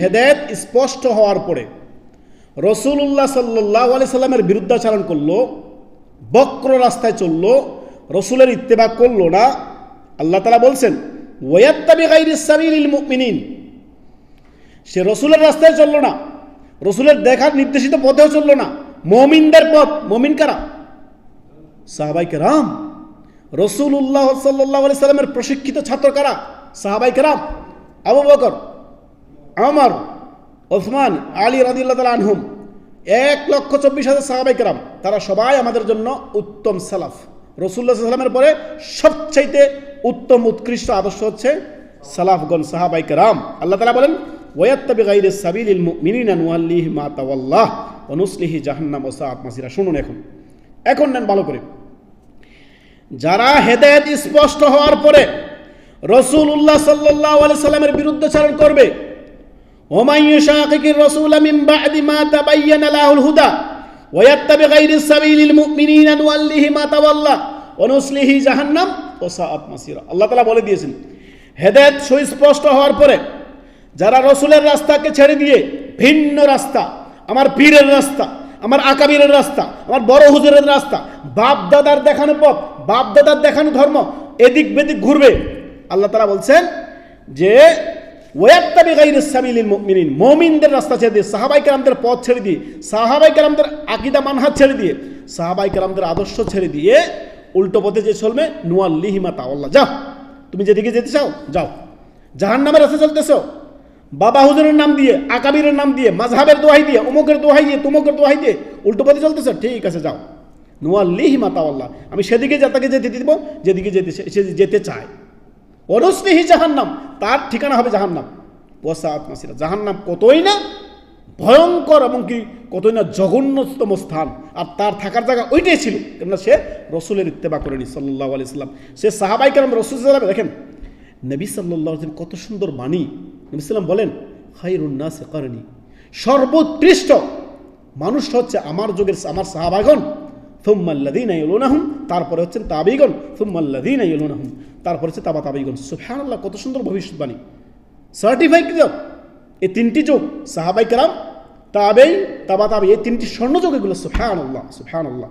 হেদায়ত স্পষ্ট হওয়ার পরে রসুল্লাহ সাল্লাহ আলি সাল্লামের বিরুদ্ধাচারণ করল, বক্র রাস্তায় চলল, রসুলের ইত্তেবা করল না। আল্লাহ তালা বলছেন সে রসুলের রাস্তায় চলল না, রসুলের দেখার নির্দেশিত পথেও চলল না। মমিনদের পথ, মমিন কারা? সাহাবাই কেরাম। রসুল উল্লাহ সাল্লাহ আলি সাল্লামের প্রশিক্ষিত ছাত্র কারা? সাহাবাই কেরাম। আবু বকর। আমার, ওসমান, আলী রাদিল্লাহ তালা আনহুম। এক লক্ষ চব্বিশ হাজার সাহাবাই কেরাম, তারা সবাই আমাদের জন্য উত্তম সালাফ। রসুল্লাহ সাল্লামের পরে সবচাইতে উত্তম, উৎকৃষ্ট আদর্শ হচ্ছে সালাফগণ, সাহাবাই কেরাম। আল্লাহ তালা বলেন ওয়াত্তাবি গাইরে সাবিলিল মুমিনিনা নুয়াল্লিহি মা তাওয়াল্লাহ ও জাহান্নাম ও সাআত মাসিরা। শুনুন এখন। এখন নেন ভালো করে। যারা হেদায়েত স্পষ্ট হওয়ার পরে রসুল্লাহ সাল্লাহ আলি সাল্লামের বিরুদ্ধাচারণ করবে ومن يشاقق الرسول من بعد ما تبين له الهدى ويتبع غير السبيل المؤمنين نوله ما تولى ونصله جهنم وساءت مصيرا আল্লাহ তাআলা বলে দিয়েছেন হেদায়েত সুস্পষ্ট হওয়ার পরে যারা রসুলের রাস্তাকে ছেড়ে দিয়ে ভিন্ন রাস্তা আমার পীরের রাস্তা আমার আকাবিরের রাস্তা আমার বড় হুজুরের রাস্তা বাপ দাদার দেখানো পথ বাপ দাদার দেখানো ধর্ম এদিক বেদিক ঘুরবে আল্লাহ তারা বলছেন যে ওয়াত্তাবি গাইরিস সাবিলিল মুমিনিন, মুমিনদের রাস্তা ছেড়ে দিয়ে সাহাবাই কেরামদের পথ ছেড়ে দিয়ে সাহাবাই কেরামদের আকিদা মানহাজ ছেড়ে দিয়ে সাহাবাই কেরামদের আদর্শ ছেড়ে দিয়ে উল্টো পথে যে চলবে নুয়াল্লিহিমা তাওয়াল্লাহ। যাও, তুমি যেদিকে যেতে চাও, যাও। জাহান নামের রাস্তা চলতেছো। বাবা হুজুরের নাম দিয়ে, আকাবিরের নাম দিয়ে মাঝহাবের দোহাই দিয়ে অমুকের দোহাই দিয়ে, তুমুকের দোহাই দিয়ে উল্টো পথে চলতেছো। ঠিক আছে, যাও। নুয়াল্লিহিমা তাওয়াল্লাহ। আমি সেদিকে যা, তাকে যেতে দিব, যেদিকে যেতে সে যেতে চায়। অরসলিহি জাহান্নাম, তার ঠিকানা হবে জাহান্নাম। ওয়াসাত মাসিরা, জাহান্নাম কতই না ভয়ঙ্কর এবং কি কতই না জঘন্যতম স্থান। আর তার থাকার জায়গা ওইটাই ছিল, কেননা সে রসুলের ইত্তেবা করেনি সাল্লাহ আলি সাল্লাম। সে সাহাবাই কেরাম রসুল সাল্লাম, দেখেন, নবী সাল্লাহ কত সুন্দর বাণী। নবী সাল্লাম বলেন হাইরুন্না সে করেনি সর্বোৎকৃষ্ট মানুষ হচ্ছে আমার যুগের আমার সাহাবাগন থুম্মাল্লাদিন ইলুনাহুম তারপরে হচ্ছেন তাবিগন সুম্মাল্লাদিন ইলুনাহুম তারপরে হচ্ছে তাবা তাবিগন সুবহানাল্লাহ, কত সুন্দর ভবিষ্যৎবাণী। সার্টিফাই যোগ এই তিনটি যোগ, সাহাবাই কালাম তাবেই তাবা তাবি এই তিনটি স্বর্ণ সুফান এগুলো, সুবহানাল্লাহ সুবহানাল্লাহ।